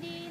า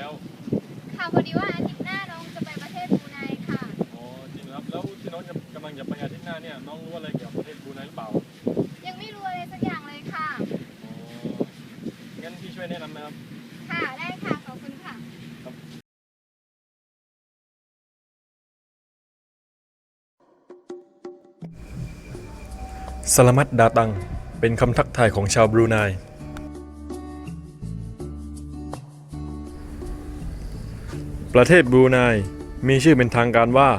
แล้ว ค่ะพอดีว่าอาทิตย์หน้าน้องจะไปประเทศบรูไนค่ะอ๋อจริงเหรอครับ แล้วที่น้องจะกำลังจะไปอาทิตย์หน้าเนี่ยน้องรู้อะไรเกี่ยวกับประเทศบรูไนหรือเปล่า ยังไม่รู้อะไรสักอย่างเลยค่ะ อ๋อ งั้นพี่ช่วยแนะนำนะครับ ค่ะได้ค่ะขอบคุณค่ะ สลามัดดาตัง เป็นคำทักทายของชาวบรูไน ประเทศบรูไนมีชื่อเป็นทางการว่า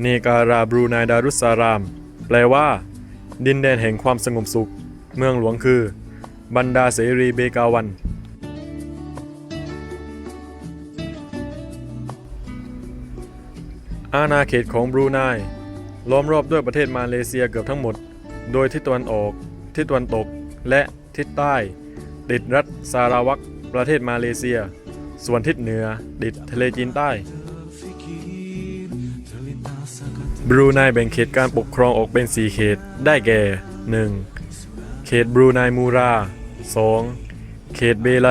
เนการาบรูไนดารุสสาราม แปลว่า ดินแดนแห่งความสงบสุข เมืองหลวงคือ บันดาเสรีเบกาวัน อาณาเขตของบรูไนล้อมรอบด้วยประเทศมาเลเซียเกือบทั้งหมด โดยทิศตะวันออก ทิศตะวันตก และทิศใต้ ติดรัฐซาราวักประเทศมาเลเซีย ส่วนทิศเหนือติดทะเลจีนใต้บรูไนแบ่งเขตการปกครองออกเป็น 4 เขต ได้แก่ 1. เขตบรูไนมูรา 2. เขตเบไล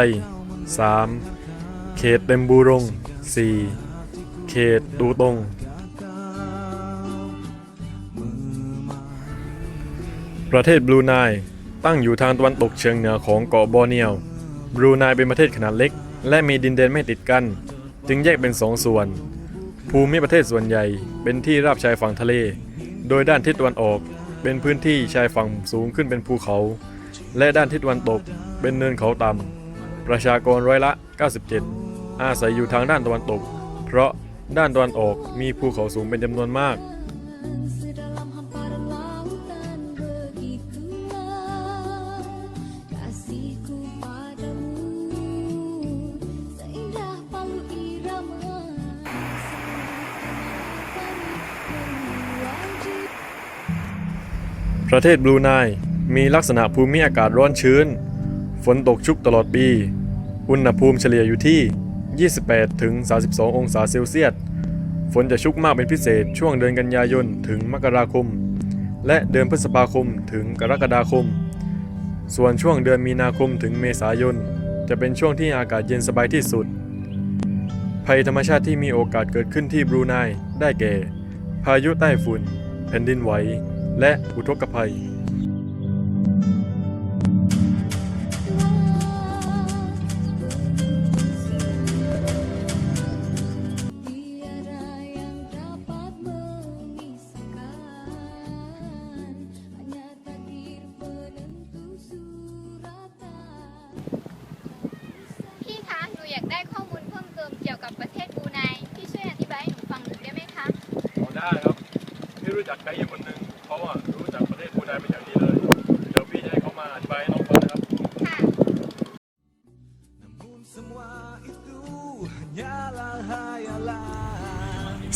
3. เขตเต็มบูรง 4. เขตตูตง ประเทศบรูไนตั้งอยู่ทางตะวันตกเฉียงเหนือของเกาะบอร์เนียว บรูไนเป็นประเทศขนาดเล็ก และมีดินแดนไม่ติดกัน จึงแยกเป็นสองส่วน ภูมิประเทศส่วนใหญ่เป็นที่ราบชายฝั่งทะเล โดยด้านทิศตะวันออกเป็นพื้นที่ชายฝั่งสูงขึ้นเป็นภูเขา และด้านทิศตะวันตกเป็นเนินเขาต่ำประชากรร้อยละ 97 อาศัยอยู่ทางด้านตะวันตก เพราะด้านตะวันออกมีภูเขาสูงเป็นจำนวนมาก ประเทศบรูไนมีลักษณะภูมิอากาศร้อนชื้น ฝนตกชุกตลอดปี อุณหภูมิเฉลี่ยอยู่ที่ 28 ถึง 32 องศาเซลเซียส ฝนจะชุกมากเป็นพิเศษช่วงเดือนกันยายนถึงมกราคม และเดือนพฤษภาคมถึงกรกฎาคม ส่วนช่วงเดือนมีนาคมถึงเมษายน จะเป็นช่วงที่อากาศเย็นสบายที่สุด ภัยธรรมชาติที่มีโอกาสเกิดขึ้นที่บรูไนได้แก่ พายุใต้ฝุ่น แผ่นดินไหว และอุทกภัย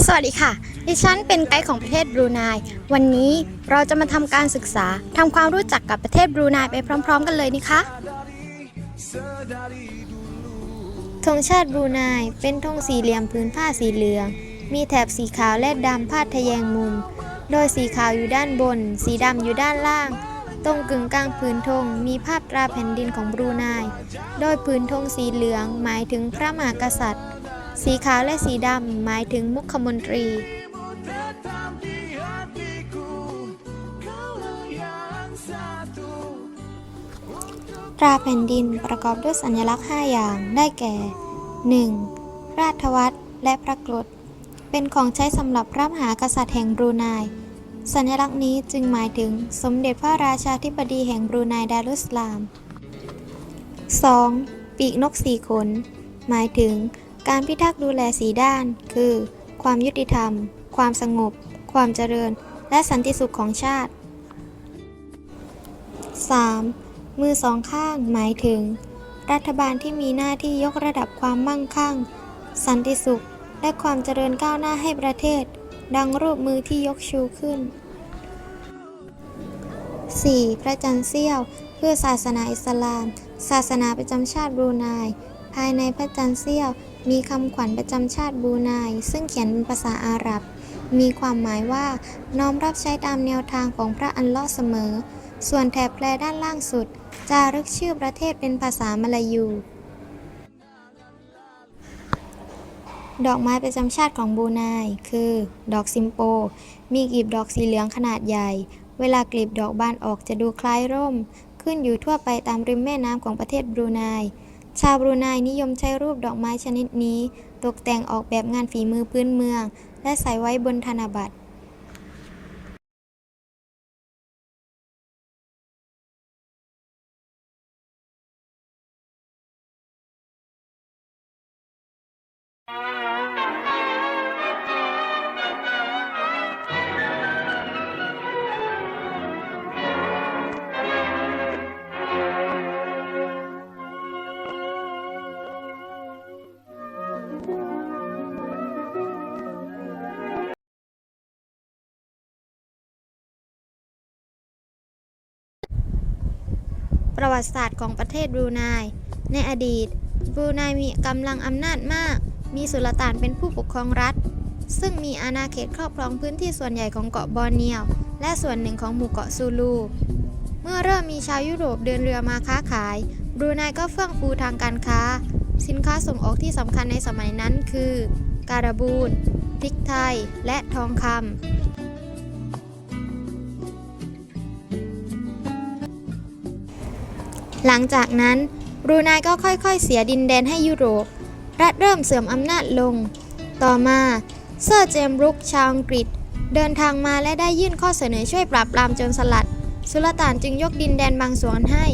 สวัสดีค่ะ ดิฉันเป็นไกด์ของประเทศบรูไน วันนี้เราจะมาทำการศึกษาทำความรู้จักกับประเทศบรูไนไปพร้อม ๆ กันเลยนี่คะธงชาติบรูไนเป็นธงสี่เหลี่ยมพื้นผ้าสีเหลือง มีแถบสีขาวและดำพาดทะแยงมุม โดยสีขาวอยู่ด้านบน สีดำอยู่ด้านล่าง ตรงกึ่งกลางผืนธงมีภาพตราแผ่นดินของบรูไน โดยผืนธงสีเหลืองหมายถึงพระมหากษัตริย์ สีขาวและสีดำหมายถึงมุขมนตรี ตราแผ่นดินประกอบด้วยสัญลักษณ์ 5 อย่างได้แก่ 1. ราชวัตรและพระกรดเป็นของใช้สำหรับพระมหากษัตริย์แห่งบรูไนสัญลักษณ์นี้จึงหมายถึงสมเด็จพระราชาธิบดีแห่งบรูไนดารุสลาม 2. ปีกนกสีขน หมายถึง การพิทักษ์ดูแลสีด้าน คือ ความยุติธรรม ความสงบ ความเจริญ และสันติสุขของชาติ 3. มือสองข้างหมายถึง รัฐบาลที่มีหน้าที่ยกระดับความมั่งคั่ง สันติสุข และความเจริญก้าวหน้าให้ประเทศ ดังรูปมือที่ยกชูขึ้น 4. พระจันทร์เสี้ยว เพื่อศาสนาอิสลาม ศาสนาประจำชาติบรูไนภายในพระจันทร์เสี้ยว มีคำขวัญประจำชาติบรูไนซึ่งเขียนเป็นภาษาอาหรับ มีความหมายว่า น้อมรับใช้ตามแนวทางของพระอัลลอฮ์เสมอ ส่วนแถบแพรด้านล่างสุด จารึกชื่อประเทศเป็นภาษามลายู ดอกไม้ประจำชาติของบรูไนคือ ดอกซิมโป มีกลีบดอกสีเหลืองขนาดใหญ่ เวลากลีบดอกบานออกจะดูคล้ายร่ม ขึ้นอยู่ทั่วไปตามริมแม่น้ำของประเทศบรูไน ชาวบรูไนนิยมใช้รูปดอกไม้ชนิดนี้ ตกแต่งออกแบบงานฝีมือพื้นเมือง และใส่ไว้บนธนบัตร ประวัติศาสตร์ของประเทศบรูไนในอดีต บรูไนมีกำลังอำนาจมาก มีสุลต่านเป็นผู้ปกครองรัฐ ซึ่งมีอาณาเขตครอบครองพื้นที่ส่วนใหญ่ของเกาะบอร์เนียว และส่วนหนึ่งของหมู่เกาะซูลู เมื่อเริ่มมีชาวยุโรปเดินเรือมาค้าขาย บรูไนก็เฟื่องฟูทางการค้า สินค้าส่งออกที่สำคัญในสมัยนั้นคือ การบูนพริกไทย และทองคำ หลังจากนั้นบรูไนก็ค่อยๆ เสียดินแดนให้ยุโรป รัฐเริ่มเสื่อมอำนาจลง ต่อมาเซอร์เจมส์บรุกชาวอังกฤษ เดินทางมาและได้ยื่นข้อเสนอช่วยปราบปรามโจรสลัด สุลต่านจึงยกดินแดนบางส่วนให้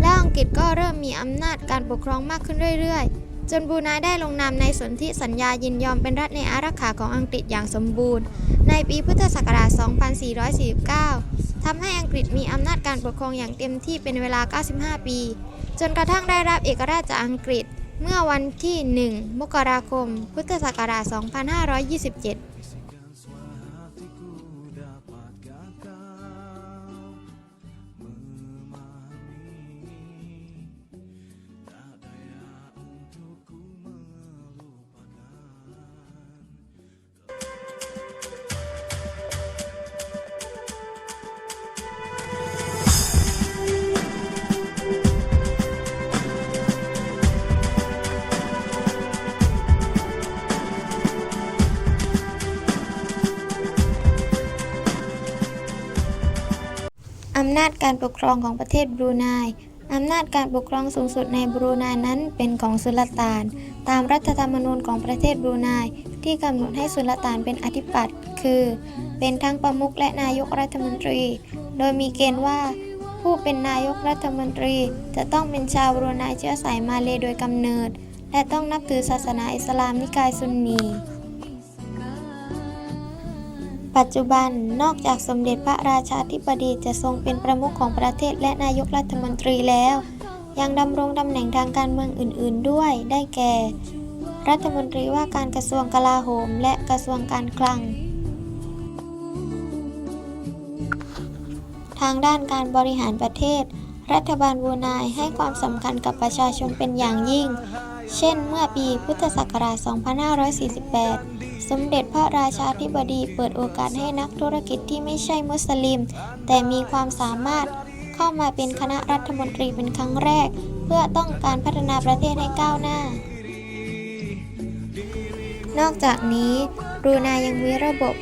และอังกฤษก็เริ่มมีอำนาจการปกครองมากขึ้นเรื่อยๆ จนบรูไนได้ลงนามในสนธิสัญญายินยอมเป็นรัฐในอารักขาของอังกฤษอย่างสมบูรณ์ ในปีพุทธศักราช 2449 ทำให้อังกฤษมีอำนาจการปกครองอย่างเต็มที่เป็นเวลา 95 ปี จนกระทั่งได้รับเอกราชจากอังกฤษเมื่อวันที่ 1 มกราคม พุทธศักราช 2527ำนาจการปกครองของประเทศบรูไนอำนาจการปกครองสูงสุดในบรูไนนั้นเป็นของสุลต่าน ตามรัฐธรรมนูญของประเทศบรูไนที่กำหนดให้สุลต่านเป็นอธิปัตย์คือ เป็นทั้งประมุขและนายกรัฐมนตรี โดยมีเกณฑ์ว่า ผู้เป็นนายกรัฐมนตรี จะต้องเป็นชาวบรูไนเชื้อสายมาเลย์โดยกำเนิด และต้องนับถือศาสนาอิสลามนิกายซุนนี ปัจจุบันนอกจากสมเด็จพระราชาธิบดีจะทรงเป็นประมุขของประเทศและนายกรัฐมนตรีแล้ว ยังดำรงตำแหน่งทางการเมืองอื่น ๆ ด้วยได้แก่ รัฐมนตรีว่าการกระทรวงกลาโหม และกระทรวงการคลัง ทางด้านการบริหารประเทศ รัฐบาลบรูไนให้ความสำคัญกับประชาชนเป็นอย่างยิ่ง เช่น เมื่อปีพุทธศักราช 2548 สมเด็จพระราชาธิบดีเปิดโอกาสให้นักธุรกิจที่ไม่ใช่มุสลิม แต่มีความสามารถเข้ามาเป็นคณะรัฐมนตรีเป็นครั้งแรก เพื่อต้องการพัฒนาประเทศให้ก้าวหน้า นอกจากนี้รูไนยังมีระบบ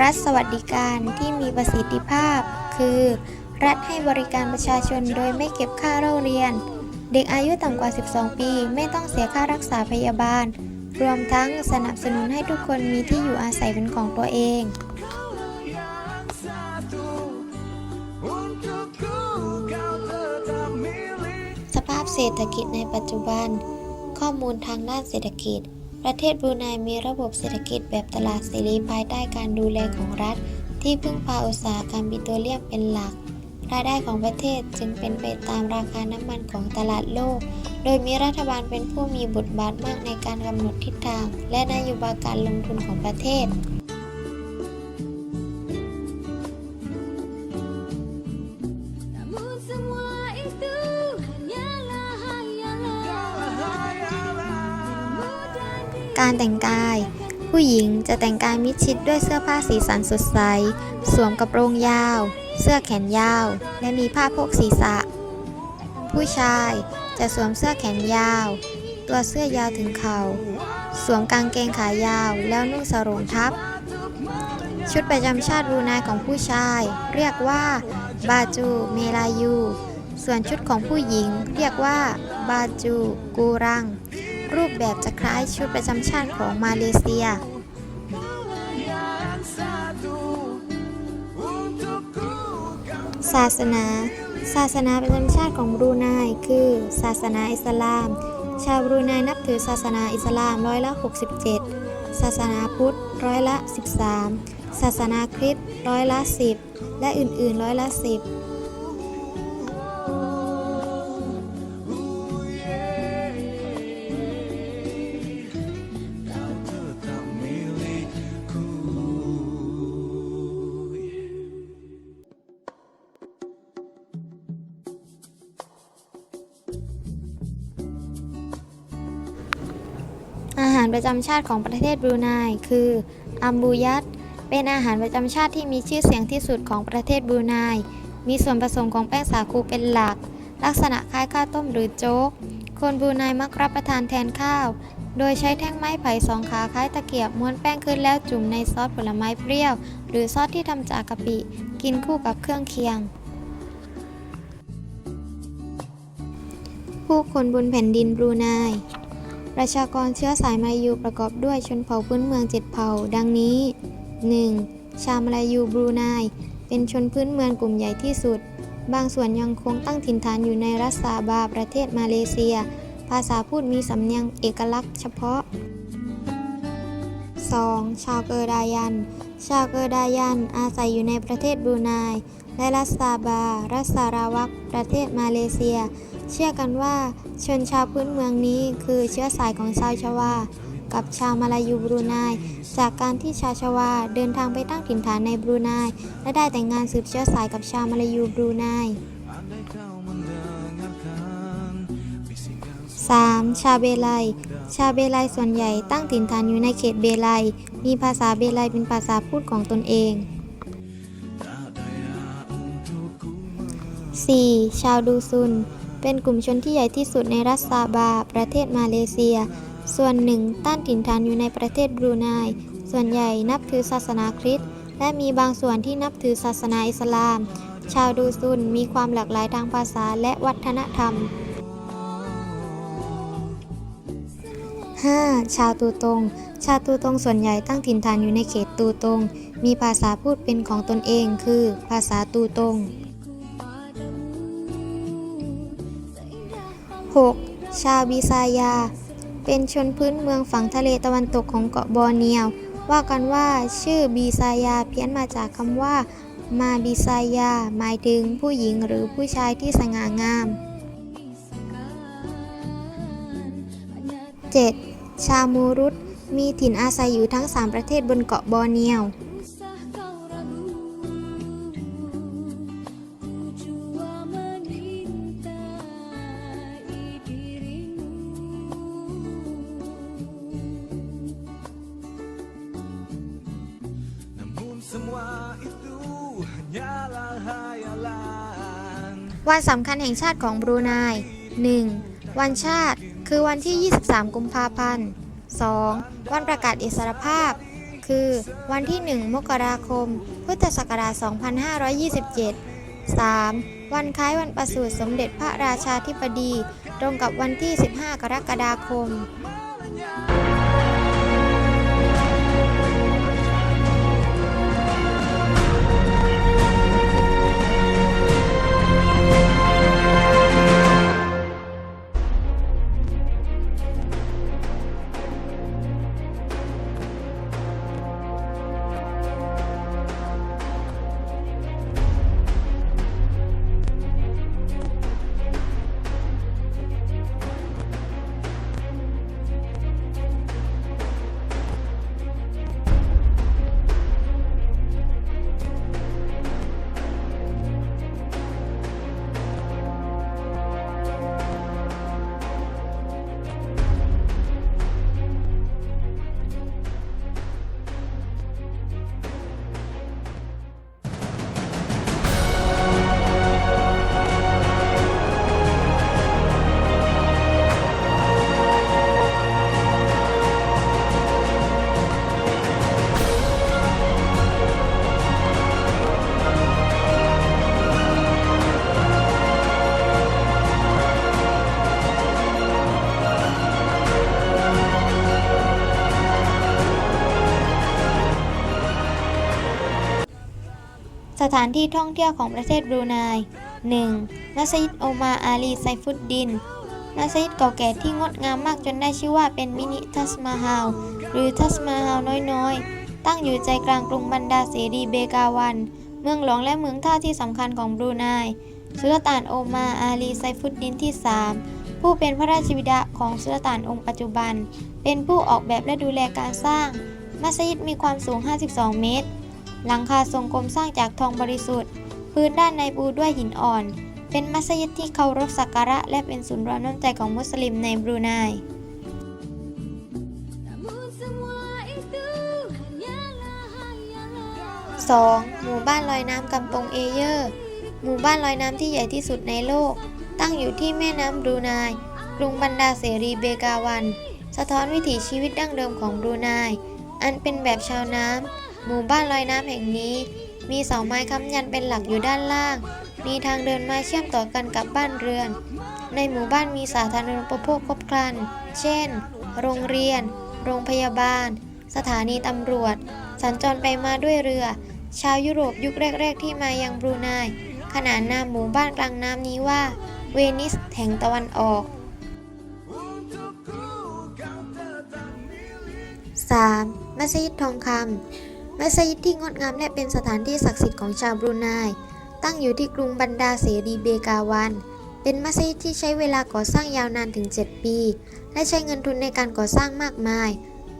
รัฐสวัสดิการที่มีประสิทธิภาพ คือ รัฐให้บริการประชาชนโดยไม่เก็บค่าเล่าเรียน เด็กอายุต่ำกว่า 12 ปี ไม่ต้องเสียค่ารักษาพยาบาล รวมทั้งสนับสนุนให้ทุกคนมีที่อยู่อาศัยเป็นของตัวเองสภาพเศรษฐกิจในปัจจุบัน ข้อมูลทางด้านเศรษฐกิจ ประเทศบรูไนมีระบบเศรษฐกิจแบบตลาดเสรีภายใต้การดูแลของรัฐ ที่พึ่งพาอุตสาหกรรมปิโตรเลียมเป็นหลัก รายได้ของประเทศจึงเป็นไปตามราคาน้ำมันของตลาดโลก โดยมีรัฐบาลเป็นผู้มีบทบาทมากในการกำหนดทิศทาง และนโยบายการลงทุนของประเทศการแต่งกาย ผู้หญิงจะแต่งกายมิดชิดด้วยเสื้อผ้าสีสันสดใส สวมกระโปรงยาว เสื้อแขนยาว และมีผ้าโพกศีรษะ ผู้ชายจะสวมเสื้อแขนยาว ตัวเสื้อยาวถึงเขา่า สวมกางเกงขายาว แล้วนุ่งสรงทับ ชุดประจำชาติรูไนของผู้ชาย เรียกว่า บาจู เมลายู ส่วนชุดของผู้หญิง เรียกว่า บาจู กูรัง รูปแบบจะคล้ายชุดประจำชาติของมาเลเซีย ศาสนา ศาสนาประจำชาติของบรูไนคือ ศาสนาอิสลาม ชาวบรูไนนับถือศาสนาอิสลามร้อยละ 67 ศาสนาพุทธร้อยละ 13 ศาสนาคริสต์ร้อยละ 10 และอื่นๆร้อยละ 10าหารประจำชาติของประเทศบรูไนคืออัมบูยัตเป็นอาหารประจำชาติที่มีชื่อเสียงที่สุดของประเทศบรูไน มีส่วนผสมของแป้งสาคูเป็นหลัก ลักษณะคล้ายข้าวต้มหรือโจ๊ก คนบรูไนมักรับประทานแทนข้าว โดยใช้แท่งไม้ไผ่สองขาคล้ายตะเกียบม้วนแป้งขึ้นแล้วจุ่มในซอสผลไม้เปรี้ยว หรือซอสที่ทำจากกะปิ กินคู่กับเครื่องเคียง ผู้คนบนแผ่นดินบรูไน ประชากรเชื้อสายมาลายูประกอบด้วยชนเผ่าพื้นเมืองเจ็ดเผ่า ดังนี้ 1. ชาวมาลายูบรูไนเป็นชนพื้นเมืองกลุ่มใหญ่ที่สุด บางส่วนยังคงตั้งถิ่นฐานอยู่ในรัฐซาบาประเทศมาเลเซีย ภาษาพูดมีสำเนียงเอกลักษณ์เฉพาะ 2. ชาวเกอร์ดายัน ชาวเกอร์ดายันอาศัยอยู่ในประเทศบรูไนและรัฐซาบา รัฐสาราวักประเทศมาเลเซีย เชื่อกันว่าชนชาวพื้นเมืองนี้คือเชื้อสายของชาวชวา กับชาวมาลายูบรูไนจากการที่ชาวชวาเดินทางไปตั้งถิ่นฐานในบรูไนและได้แต่งงานสืบเชื้อสายกับชาวมาลายูบรูไน 3. ชาเบไลชาเบไลส่วนใหญ่ตั้งถิ่นฐานอยู่ในเขตเบไลมีภาษาเบไลเป็นภาษาพูดของตนเอง 4. ชาวดูซุน เป็นกลุ่มชนที่ใหญ่ที่สุดในรัฐซาบา ประเทศมาเลเซีย ส่วนหนึ่งตั้งถิ่นฐานอยู่ในประเทศบรูไน ส่วนใหญ่นับถือศาสนาคริสต์และมีบางส่วนที่นับถือศาสนาอิสลาม ชาวดูซุนมีความหลากหลายทางภาษาและวัฒนธรรม 5. ชาวตูตง ชาวตูตงส่วนใหญ่ตั้งถิ่นฐานอยู่ในเขตตูตง มีภาษาพูดเป็นของตนเองคือ ภาษาตูตง 6. ชาวบิซายา เป็นชนพื้นเมืองฝั่งทะเลตะวันตกของเกาะบอร์เนียว ว่ากันว่าชื่อบีซายาเพี้ยนมาจากคำว่า มาบีซายา หมายถึงผู้หญิงหรือผู้ชายที่สง่างาม 7. ชาวมูรุตมีถิ่นอาศัยอยู่ทั้ง 3 ประเทศบนเกาะบอร์เนียว วันสำคัญแห่งชาติของบรูไน 1. วันชาติ คือวันที่ 23 กุมภาพันธ์ 2. วันประกาศอิสรภาพ คือ วันที่ 1 มกราคม พุทธศักราช 2527 3. วันคล้ายวันประสูติสมเด็จพระราชาธิบดี ตรงกับวันที่ 15 กรกฎาคม สถานที่ท่องเที่ยวของประเทศบรูไน 1. มัสยิดโอมาอาลีไซฟุดดิน มัสยิดเก่าแก่ที่งดงามมากจนได้ชื่อว่าเป็นมินิทัสมาฮาลหรือทัสมาฮาลน้อยๆ ตั้งอยู่ใจกลางกรุงบันดาเสรีเบกาวัน เมืองหลวงและเมืองท่าที่สำคัญของบรูไนสุลต่านโอมาอาลีไซฟุดดินที่ 3 ผู้เป็นพระราชบิดาของสุลต่านองค์ปัจจุบัน เป็นผู้ออกแบบและดูแลการสร้าง มัสยิดมีความสูง 52 เมตร หลังคาทรงกลมสร้างจากทองบริสุทธิ์ พื้นด้านในปูด้วยหินอ่อน เป็นมัสยิดที่เคารพสักการะ และเป็นศูนย์รวมน้ำใจของมุสลิมในบรูไน Namun semua itu hanyalah hayalan 2. หมู่บ้านลอยน้ำกำปงเอเยอร์ หมู่บ้านลอยน้ำที่ใหญ่ที่สุดในโลก ตั้งอยู่ที่แม่น้ำบรูไนกรุงบันดาเสรีเบกาวัน สะท้อนวิถีชีวิตดั้งเดิมของบรูไนอันเป็นแบบชาวน้ำ หมู่บ้านลอยน้ำแห่งนี้ มีเสาไม้ค้ำยันเป็นหลักอยู่ด้านล่าง มีทางเดินไม้เชื่อมต่อกันกับบ้านเรือน ในหมู่บ้านมีสาธารณูปโภคครบครัน เช่น โรงเรียน โรงพยาบาล สถานีตำรวจ สัญจรไปมาด้วยเรือ ชาวยุโรปยุคแรก ๆ ที่มายังบรูไนขนานนามหมู่บ้านกลางน้ำนี้ว่า เวนิสแห่งตะวันออก 3. มัสยิดทองคำ มัสยิดที่งดงามและเป็นสถานที่ศักดิ์สิทธิ์ของชาวบรูไนตั้งอยู่ที่กรุงบันดาเสรีเบกาวัน เป็นมัสยิดที่ใช้เวลาก่อสร้างยาวนานถึง 7 ปี และใช้เงินทุนในการก่อสร้างมากมาย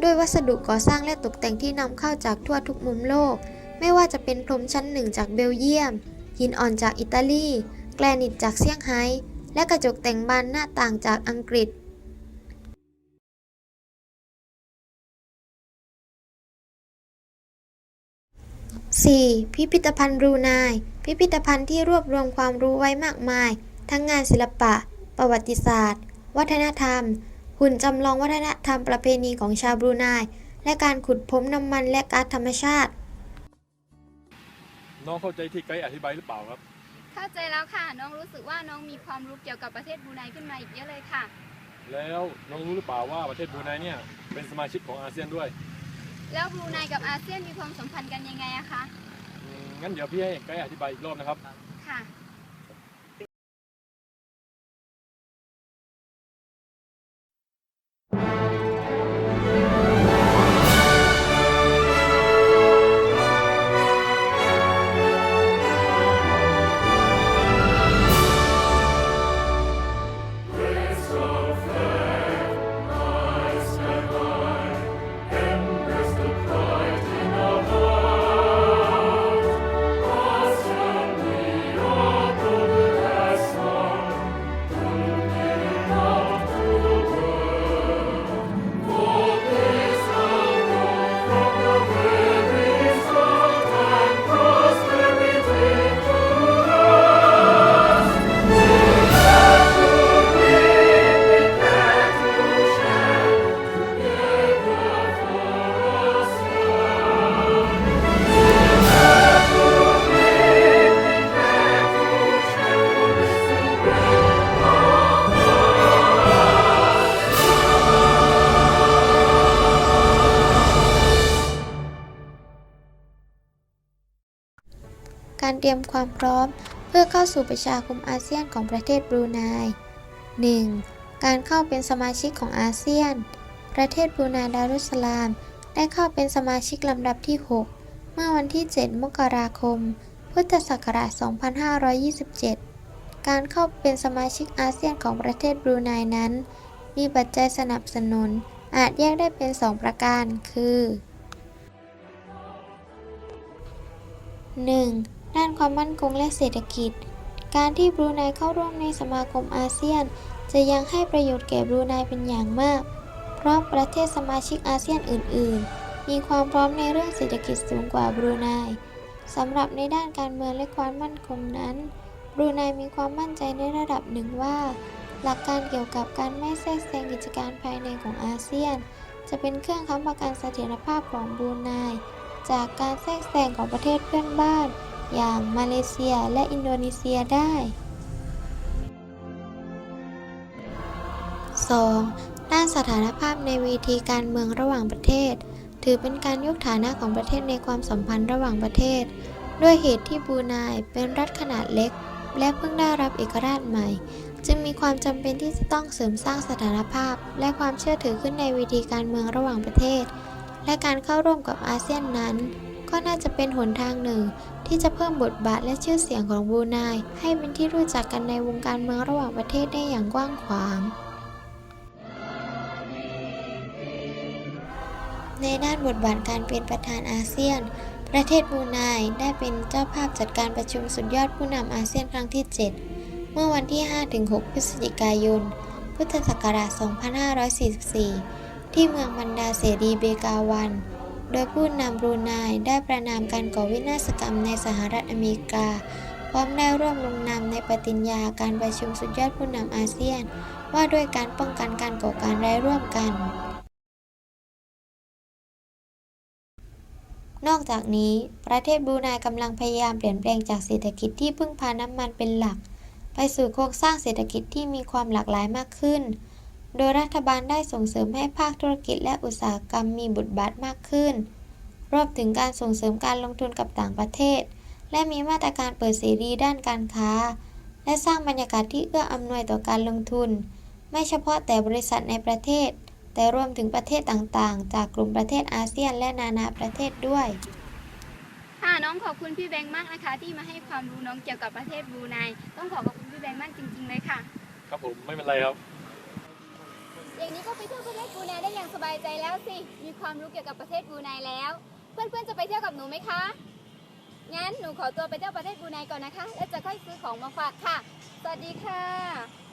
ด้วยวัสดุก่อสร้างและตกแต่งที่นำเข้าจากทั่วทุกมุมโลก ไม่ว่าจะเป็นพรมชั้นหนึ่งจากเบลเยียม หินอ่อนจากอิตาลี แกรนิตจากเซี่ยงไฮ้ และกระจกแต่งบานหน้าต่างจากอังกฤษ 4. พิพิธภัณฑ์บรูไนพิพิธภัณฑ์ที่รวบรวมความรู้ไว้มากมาย ทั้งงานศิลปะ ประวัติศาสตร์ วัฒนธรรม หุ่นจำลองวัฒนธรรมประเพณีของชาวบรูไนและการขุดพบน้ำมันและก๊าซธรรมชาติ น้องเข้าใจที่ไกด์อธิบายหรือเปล่าครับ เข้าใจแล้วค่ะ น้องรู้สึกว่าน้องมีความรู้เกี่ยวกับประเทศบรูไนขึ้นมาอีกเยอะเลยค่ะ แล้วน้องรู้หรือเปล่าว่าประเทศบรูไนเนี่ยเป็นสมาชิกของอาเซียนด้วย แล้วบรูไนกับอาเซียนมีความสัมพันธ์กันยังไงอะคะอืมงั้นเดี๋ยวพี่ให้ไกด์อธิบายอีกรอบนะครับ ค่ะ ตรียมความพร้อม เพื่อเข้าสู่ประชาคมอาเซียนของประเทศบรูไน 1. การเข้าเป็นสมาชิกของอาเซียน ประเทศบรูไนดารุสสลาม ได้เข้าเป็นสมาชิกลำดับที่ 6 เมื่อวันที่ 7 มกราคม พุทธศักราช 2527 การเข้าเป็นสมาชิกอาเซียนของประเทศบรูไนนั้น มีปัจจัยสนับสนุนอาจแยกได้เป็น 2 ประการ คือ 1. ด้านความมั่นคงและเศรษฐกิจ การที่บรูไนเข้าร่วมในสมาคมอาเซียน จะยังให้ประโยชน์แก่บรูไนเป็นอย่างมาก เพราะประเทศสมาชิกอาเซียนอื่น ๆ มีความพร้อมในเรื่องเศรษฐกิจสูงกว่าบรูไนสำหรับในด้านการเมืองและความมั่นคงนั้นบรูไนมีความมั่นใจในระดับหนึ่งว่า หลักการเกี่ยวกับการไม่แทรกแซงกิจการภายในของอาเซียน จะเป็นเครื่องค้ำประกันเสถียรภาพของบรูไนจากการแทรกแซงของประเทศเพื่อนบ้าน อย่างมาเลเซียและอินโดนีเซียได้ 2. ด้านสถานภาพในเวทีการเมืองระหว่างประเทศ ถือเป็นการยกฐานะของประเทศในความสัมพันธ์ระหว่างประเทศ ด้วยเหตุที่บรูไนเป็นรัฐขนาดเล็ก และเพิ่งได้รับเอกราชใหม่ จึงมีความจำเป็นที่จะต้องเสริมสร้างสถานภาพ และความเชื่อถือขึ้นในเวทีการเมืองระหว่างประเทศ และการเข้าร่วมกับอาเซียนนั้น ก็น่าจะเป็นหนทางหนึ่ง ที่จะเพิ่มบทบาทและชื่อเสียงของบูไนให้เป็นที่รู้จักกันในวงการเมืองระหว่างประเทศได้อย่างกว้างขวาง ในด้านบทบาทการเป็นประธานอาเซียน ประเทศบูไนได้เป็นเจ้าภาพจัดการประชุมสุดยอดผู้นำอาเซียนครั้งที่ 7 เมื่อวันที่ 5-6 พฤศจิกายน พุทธศักราช 2544 ที่เมืองบันดาเสรีเบกาวัน โดยผู้นำบรูไนได้ประนามการก่อวินาศกรรมในสหรัฐอเมริกา พร้อมได้ร่วมลงนามในปฏิญญาการประชุมสุดยอดผู้นำอาเซียน ว่าด้วยการป้องกันการก่อการร้ายร่วมกัน นอกจากนี้ ประเทศบรูไนกำลังพยายามเปลี่ยนแปลงจากเศรษฐกิจที่พึ่งพาน้ำมันเป็นหลัก ไปสู่โครงสร้างเศรษฐกิจที่มีความหลากหลายมากขึ้น โดยรัฐบาลได้ส่งเสริมให้ภาคธุรกิจและอุตสาหกรรมมีบทบาทมากขึ้น รวมถึงการส่งเสริมการลงทุนกับต่างประเทศ และมีมาตรการเปิดเสรีด้านการค้า และสร้างบรรยากาศที่เอื้ออำนวยต่อการลงทุน ไม่เฉพาะแต่บริษัทในประเทศ แต่รวมถึงประเทศต่างๆ จากกลุ่มประเทศอาเซียนและนานาประเทศด้วย ค่ะน้องขอบคุณพี่แบงค์มากนะคะ ที่มาให้ความรู้น้องเกี่ยวกับประเทศบรูไนต้องขอขอบคุณพี่แบงค์มากจริง ๆ เลยค่ะ ครับผมไม่เป็นไรครับ อย่างนี้ก็ไปเที่ยวประเทศบรูไนได้อย่างสบายใจแล้วสิ มีความรู้เกี่ยวกับประเทศบรูไนแล้ว เพื่อนๆจะไปเที่ยวกับหนูไหมคะ งั้นหนูขอตัวไปเที่ยวประเทศบรูไนก่อนนะคะ แล้วจะค่อยซื้อของมาฝากค่ะ สวัสดีค่ะ